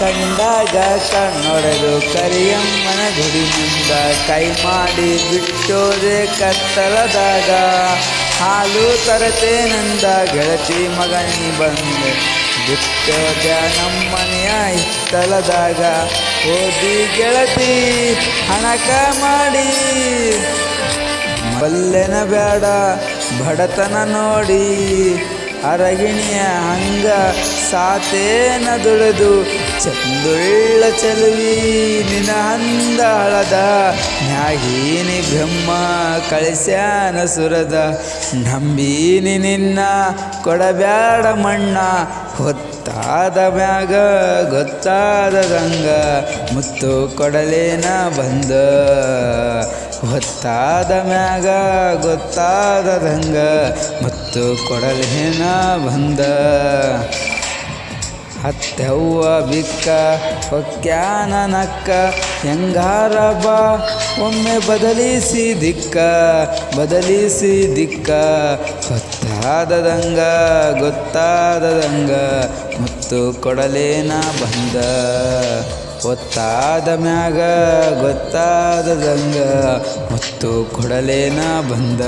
ಕಂಡಾಗ ಕಣ್ಣೊಡೆದು ಕರಿಯಮ್ಮನ ಗುಡಿನಿಂದ ಕೈ ಮಾಡಿ ಬಿಟ್ಟೋದೆ ಕತ್ತಲದಾಗ. ಹಾಲು ತರತೇನೆಂದ ಗೆಳತಿ ಮಗನಿ ಬಂದೆ. ಬಿಟ್ಟೋದ ನಮ್ಮನೆಯ ಇತ್ತಲದಾಗ ಓದಿ ಗೆಳತಿ, ಹಣಕ ಮಾಡಿ. ಬಲ್ಲೆನ ಬೇಡ ಬಡತನ ನೋಡಿ. ಅರಗಿಣಿಯ ಹಂಗ ಸಾತೇನ ದುಡಿದು ಚಂದುಳ್ಳ ಚಲುವಿ ನಿನ ಅಂದಾಳದ ಬ್ರಹ್ಮ ಕಳಿಸ್ಯಾನ ಸುರದ. ನಂಬೀನಿ ನಿನ್ನ ಕೊಡಬ್ಯಾಡ ಮಣ್ಣ, ಹೊತ್ತಾದ ಮ್ಯಾಗ ಗೊತ್ತಾದದಂಗ ಮುತ್ತು ಕೊಡಲೇನ ಬಂದ, ಹೊತ್ತಾದ ಮ್ಯಾಗ ಗೊತ್ತಾದದಂಗ ಮುತ್ತು ಕೊಡಲೇನ ಬಂದ. ಹತ್ತೆವ್ವ ಬಿಕ್ಕ, ಹೊಕ್ಯಾನ ನಕ್ಕ, ಹೆಂಗಾರ ಬಾ, ಒಮ್ಮೆ ಬದಲಿಸಿ ದಿಕ್ಕ ಬದಲಿಸಿ ದಿಕ್ಕ. ಹೊತ್ತಾದದಂಗ ಗೊತ್ತಾದದಂಗ, ಮತ್ತು ಕೊಡಲೇನ ಬಂದ. ಒತ್ತಾದ ಮ್ಯಾಗ, ಗೊತ್ತಾದದಂಗ, ಮತ್ತು ಕೊಡಲೇನ ಬಂದ.